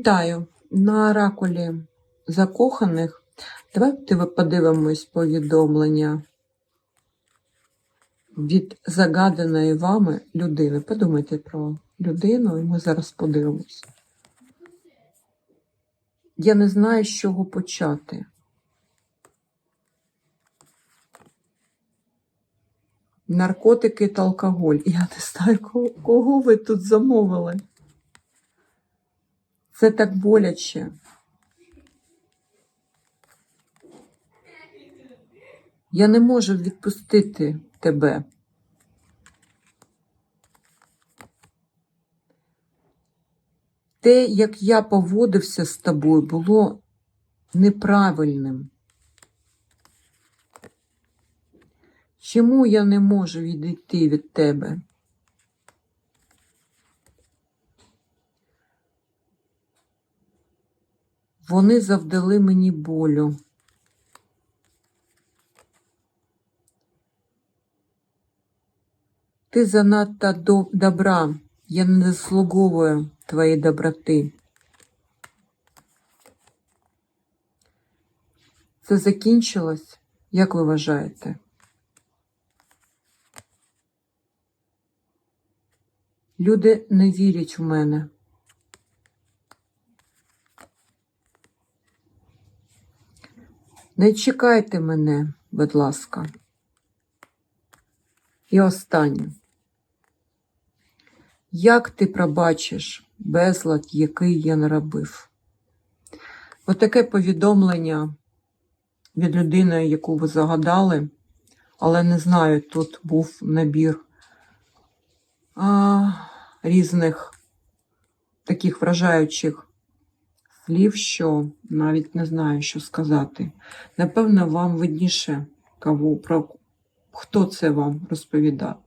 Вітаю на оракулі закоханих. Давайте ви подивимось повідомлення від загаданої вами людини. Подумайте про людину, і ми зараз подивимось. Я не знаю, з чого почати. Наркотики та алкоголь. Я не знаю, кого ви тут замовили. Це так боляче. Я не можу відпустити тебе. Те, як я поводився з тобою, було неправильним. Чому я не можу відійти від тебе? Вони завдали мені болю. Ти занадто до- добра, я не заслуговую твоєї доброти. Це закінчилось, як ви вважаєте? Люди не вірять в мене. Не чекайте мене, будь ласка. І останнє. Як ти пробачиш безлад, який я наробив? Отаке повідомлення від людини, яку ви загадали, але не знаю, тут був набір а, різних таких вражаючих слів, що навіть не знаю, що сказати. Напевно, вам видніше, кого, про хто це вам розповідав.